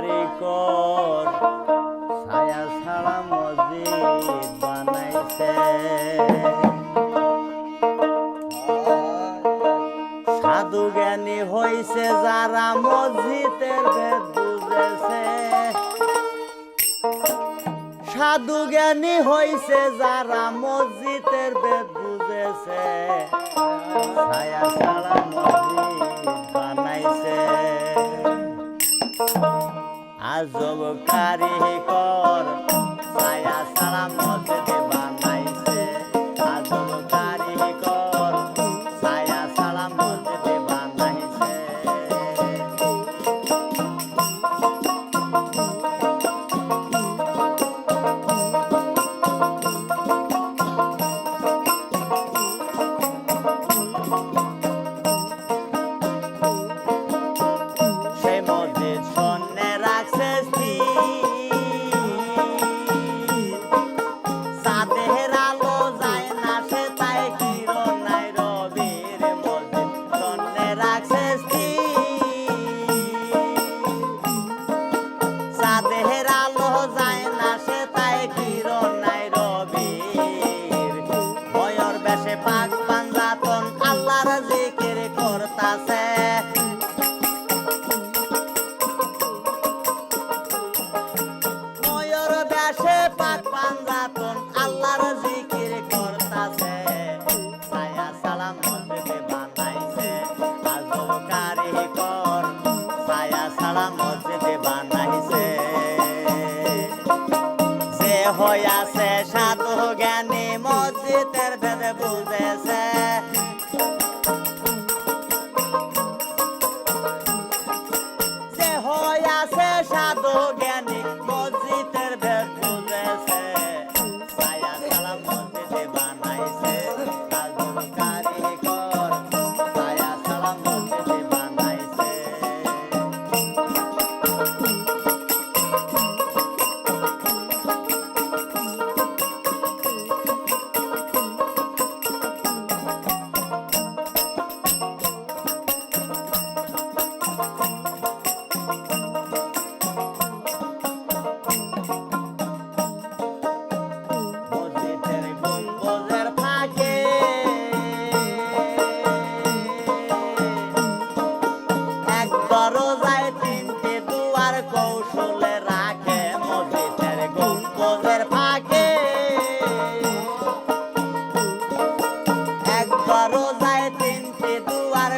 বাড়ি কর। ছায়া ছাড়া মসজিদ বানাইছে। সাধু জ্ঞানী হইছে যারা মসজিদের ভেদ বুঝেছে। সাধু জ্ঞানী হইছে যারা মসজিদের ভেদ বুঝেছে। ছায়া ছাড়া মসজিদ আজব কারে কর Alamo.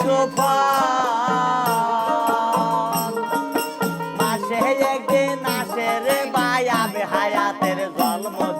সুফল মাসে একদিন আসে রে বায়াবে হায়াতের গলমত